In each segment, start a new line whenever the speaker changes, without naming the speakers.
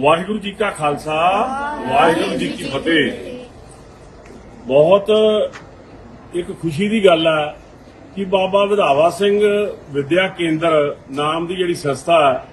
ਵਾਹਿਗੁਰੂ ਜੀ ਕਾ ਖਾਲਸਾ, ਵਾਹਿਗੁਰੂ ਜੀ ਕੀ ਫਤਿਹ। ਬਹੁਤ ਇੱਕ ਖੁਸ਼ੀ ਦੀ ਗੱਲ ਹੈ ਕਿ ਬਾਬਾ ਵਿਧਾਵਾ ਸਿੰਘ ਵਿਦਿਆ ਕੇਂਦਰ ਨਾਮ ਦੀ ਜਿਹੜੀ ਸੰਸਥਾ ਹੈ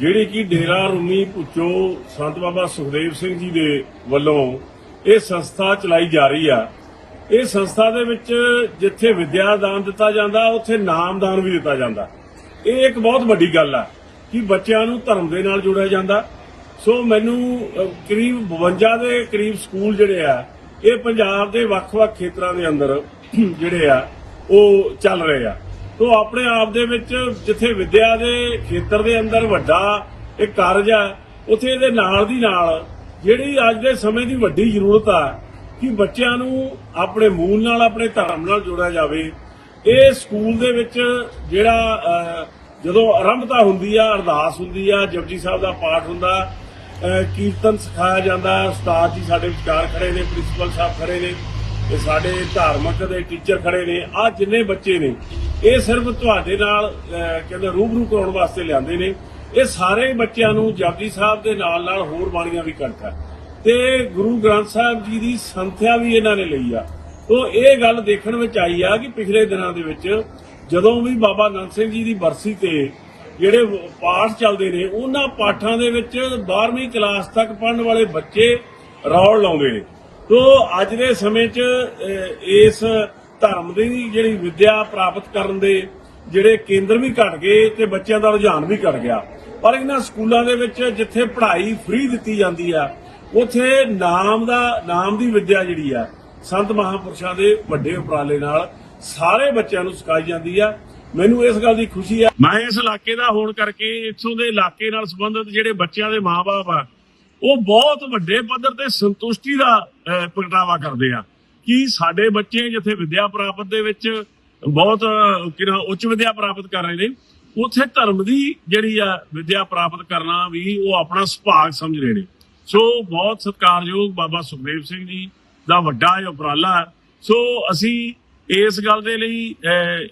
ਜਿਹੜੀ ਕਿ ਡੇਰਾ ਰੂਮੀ ਪੁੱਚੋ ਸੰਤ ਬਾਬਾ ਸੁਖਦੇਵ ਸਿੰਘ ਜੀ ਦੇ ਵੱਲੋਂ ਇਹ ਸੰਸਥਾ ਚਲਾਈ ਜਾ ਰਹੀ ਆ। ਇਹ ਸੰਸਥਾ ਦੇ ਵਿੱਚ ਜਿੱਥੇ ਵਿਦਿਆ ਦਾਨ ਦਿੱਤਾ ਜਾਂਦਾ, ਉੱਥੇ ਨਾਮ ਦਾਨ ਵੀ ਦਿੱਤਾ ਜਾਂਦਾ। ਇਹ ਇੱਕ ਬਹੁਤ ਵੱਡੀ ਗੱਲ ਆ ਕਿ ਬੱਚਿਆਂ ਨੂੰ ਧਰਮ ਦੇ ਨਾਲ ਜੋੜਿਆ ਜਾਂਦਾ। ਸੋ ਮੈਨੂੰ ਕਰੀਬ 52 ਦੇ ਕਰੀਬ ਸਕੂਲ ਜਿਹੜੇ ਆ, ਇਹ ਪੰਜਾਬ ਦੇ ਵੱਖ-ਵੱਖ ਖੇਤਰਾਂ ਦੇ ਅੰਦਰ ਜਿਹੜੇ ਆ, ਉਹ ਚੱਲ ਰਹੇ ਆ। ਤੋ ਆਪਣੇ ਆਪ ਦੇ ਵਿੱਚ ਜਿੱਥੇ ਵਿਦਿਆ ਦੇ ਖੇਤਰ ਦੇ ਅੰਦਰ ਵੱਡਾ ਇੱਕ ਕਾਰਜ ਆ, ਉਥੇ ਇਹਦੇ ਨਾਲ ਦੀ ਨਾਲ ਜਿਹੜੀ ਅੱਜ ਦੇ ਸਮੇਂ ਦੀ ਵੱਡੀ ਜ਼ਰੂਰਤ ਆ, ਕਿ ਬੱਚਿਆਂ ਨੂੰ ਆਪਣੇ ਮੂਲ ਨਾਲ, ਆਪਣੇ ਧਰਮ ਨਾਲ ਜੋੜਿਆ ਜਾਵੇ। ਇਹ ਸਕੂਲ ਦੇ ਵਿੱਚ ਜਿਹੜਾ ਜਦੋਂ ਆਰੰਭਤਾ ਹੁੰਦੀ ਆ, ਅਰਦਾਸ ਹੁੰਦੀ ਆ, ਜਪਜੀ ਸਾਹਿਬ ਦਾ ਪਾਠ ਹੁੰਦਾ ਕੀਰਤਨ ਸਿਖਾਇਆ ਜਾਂਦਾ ਉਸਤਾਦ ਜੀ ਸਾਡੇ ਵਿਚਾਰ ਖੜੇ ਨੇ, ਪ੍ਰਿੰਸੀਪਲ ਸਾਹਿਬ ਖੜੇ ਨੇ ਤੇ ਸਾਡੇ ਧਾਰਮਿਕ ਦੇ ਟੀਚਰ ਖੜੇ ਨੇ। ਆ ਜਿੰਨੇ ਬੱਚੇ ਨੇ, ਇਹ ਸਿਰਫ ਤੁਹਾਡੇ ਨਾਲ ਕਹਿੰਦੇ ਰੂਬਰੂ ਕਰਾਉਣ ਵਾਸਤੇ ਲਿਆਂਦੇ ਨੇ। ਇਹ ਸਾਰੇ ਬੱਚਿਆਂ ਨੂੰ ਜਪਜੀ ਸਾਹਿਬ ਦੇ ਨਾਲ ਨਾਲ ਹੋਰ ਬਾਣੀਆਂ ਵੀ ਕੰਠਾ ਤੇ ਗੁਰੂ ਗ੍ਰੰਥ ਸਾਹਿਬ ਜੀ ਦੀ ਸੰਥਿਆ ਵੀ ਇਹਨਾਂ ਨੇ ਲਈ ਆ। ਤੋ ਇਹ ਗੱਲ ਦੇਖਣ ਵਿੱਚ ਆਈ ਆ ਕਿ ਪਿਛਲੇ ਦਿਨਾਂ ਦੇ ਵਿੱਚ ਜਦੋਂ ਵੀ ਬਾਬਾ ਨੰਦ ਸਿੰਘ ਜੀ ਦੀ ਬਰਸੀ ਤੇ ਜਿਹੜੇ ਪਾਠ ਚੱਲਦੇ ਨੇ, ਉਹਨਾਂ ਪਾਠਾਂ ਦੇ ਵਿੱਚ 12ਵੀਂ ਕਲਾਸ ਤੱਕ ਪੜਨ ਵਾਲੇ ਬੱਚੇ ਰੌਲ ਲਾਉਂਦੇ ਨੇ। ਤੋ ਅੱਜ ਦੇ ਸਮੇਂ 'ਚ ਇਸ ਧਰਮ ਦੀ ਜਿਹੜੀ ਵਿਦਿਆ ਪ੍ਰਾਪਤ ਕਰਨ ਦੇ ਜਿਹੜੇ ਕੇਂਦਰ ਵੀ ਘਟ ਗਏ ਤੇ ਬੱਚਿਆਂ ਦਾ ਰੁਝਾਨ ਵੀ ਘਟ ਗਿਆ। ਪਰ ਇਹਨਾਂ ਸਕੂਲਾਂ ਦੇ ਵਿੱਚ ਜਿੱਥੇ ਪੜ੍ਹਾਈ ਫ੍ਰੀ ਦਿੱਤੀ ਜਾਂਦੀ ਆ, ਉਥੇ ਨਾਮ ਦਾ, ਨਾਮ ਦੀ ਵਿਦਿਆ ਜਿਹੜੀ ਆ, ਸੰਤ ਮਹਾਪੁਰਸ਼ਾਂ ਦੇ ਵੱਡੇ ਉਪਰਾਲੇ ਨਾਲ ਸਾਰੇ ਬੱਚਿਆਂ ਨੂੰ ਸਿਖਾਈ ਜਾਂਦੀ ਆ। ਮੈਨੂੰ ਇਸ ਗੱਲ ਦੀ ਖੁਸ਼ੀ ਆ। ਮੈਂ ਇਸ ਇਲਾਕੇ ਦਾ ਹੋਣ ਕਰਕੇ ਇੱਥੋਂ ਦੇ ਇਲਾਕੇ ਨਾਲ ਸੰਬੰਧਿਤ ਜਿਹੜੇ ਬੱਚਿਆਂ ਦੇ ਮਾਪੇ ਆ ਉਹ ਬਹੁਤ ਵੱਡੇ ਪੱਧਰ ਤੇ ਸੰਤੁਸ਼ਟੀ ਦਾ ਪ੍ਰਗਟਾਵਾ ਕਰਦੇ ਆ ਕਿ ਸਾਡੇ ਬੱਚੇ ਜਿੱਥੇ ਵਿਦਿਆ ਪ੍ਰਾਪਤ ਦੇ ਵਿੱਚ ਬਹੁਤ ਅਹ, ਉੱਚ ਵਿਦਿਆ ਪ੍ਰਾਪਤ ਕਰ ਰਹੇ ਨੇ ਉਥੇ ਧਰਮ ਦੀ ਜਿਹੜੀ ਆ ਵਿਦਿਆ ਪ੍ਰਾਪਤ ਕਰਨਾ ਵੀ ਉਹ ਆਪਣਾ ਸੁਭਾਗ ਸਮਝ ਰਹੇ ਨੇ। ਸੋ ਬਹੁਤ ਸਤਿਕਾਰਯੋਗ ਬਾਬਾ ਸੁਖਦੇਵ ਸਿੰਘ ਜੀ ਦਾ ਵੱਡਾ ਇਹ ਉਪਰਾਲਾ। ਸੋ ਅਸੀਂ ਇਸ ਗੱਲ ਦੇ ਲਈ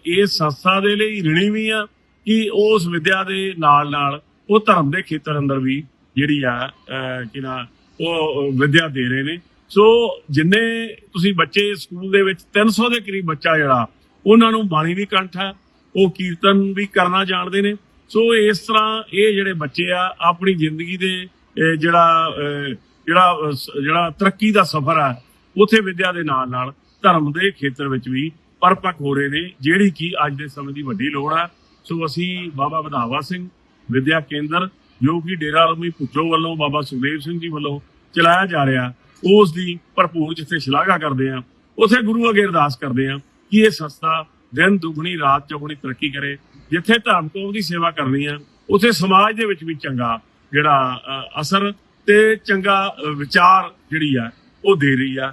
ਇਸ ਸੰਸਥਾ ਦੇ ਲਈ ਰਿਣੀ ਵੀ ਆ ਕਿ ਉਸ ਵਿਦਿਆ ਦੇ ਨਾਲ ਨਾਲ ਉਹ ਧਰਮ ਦੇ ਖੇਤਰ ਅੰਦਰ ਵੀ ਜਿਹੜੀ ਆ ਅਹ, ਉਹ ਵਿਦਿਆ ਦੇ ਰਹੇ ਨੇ। ਸੋ ਜਿੰਨੇ ਤੁਸੀਂ ਬੱਚੇ ਸਕੂਲ ਦੇ ਵਿੱਚ 300 ਦੇ ਕਰੀਬ ਬੱਚਾ ਜਿਹੜਾ ਉਹਨਾਂ ਨੂੰ ਬਾਣੀ ਵੀ ਕੰਠ ਹੈ ਉਹ ਕੀਰਤਨ ਵੀ ਕਰਨਾ ਜਾਣਦੇ ਨੇ। ਸੋ ਇਸ ਤਰ੍ਹਾਂ ਇਹ ਜਿਹੜੇ ਬੱਚੇ ਆ ਆਪਣੀ ਜ਼ਿੰਦਗੀ ਦੇ ਜਿਹੜਾ ਜਿਹੜਾ ਜਿਹੜਾ ਤਰੱਕੀ ਦਾ ਸਫ਼ਰ ਆ ਉਥੇ ਵਿਦਿਆ ਦੇ ਨਾਲ ਨਾਲ ਧਰਮ ਦੇ ਖੇਤਰ ਵਿੱਚ ਵੀ ਪਰਪੱਕ ਹੋ ਰਹੇ ਨੇ, ਜਿਹੜੀ ਕਿ ਅੱਜ ਦੇ ਸਮੇਂ ਦੀ ਵੱਡੀ ਲੋੜ ਆ। ਸੋ ਅਸੀਂ ਬਾਬਾ ਵਧਾਵਾ ਸਿੰਘ ਵਿਦਿਆ ਕੇਂਦਰ, ਜੋ ਕਿ ਡੇਰਾ ਰਮੀ ਪੁੱਜੋ ਵੱਲੋਂ ਬਾਬਾ ਸੁਖਦੇਵ ਸਿੰਘ ਜੀ ਵੱਲੋਂ ਚਲਾਇਆ ਜਾ ਰਿਹਾ, ਉਸ ਦੀ ਭਰਪੂਰ ਜਿੱਥੇ ਸ਼ਲਾਘਾ ਕਰਦੇ ਆ ਉਥੇ ਗੁਰੂ ਅੱਗੇ ਅਰਦਾਸ ਕਰਦੇ ਆ ਕਿ ਇਹ ਸੰਸਥਾ ਦਿਨ ਦੁਗਣੀ, ਰਾਤ ਚੌਗਣੀ ਤਰੱਕੀ ਕਰੇ। ਜਿੱਥੇ ਧਰਮ ਕੌਮ ਦੀ ਸੇਵਾ ਕਰਨੀ ਆ, ਉਥੇ ਸਮਾਜ ਦੇ ਵਿੱਚ ਵੀ ਚੰਗਾ ਜਿਹੜਾ ਅਸਰ ਤੇ ਚੰਗਾ ਵਿਚਾਰ ਜਿਹੜੀ ਆ, ਉਹ ਦੇ ਰਹੀ ਆ।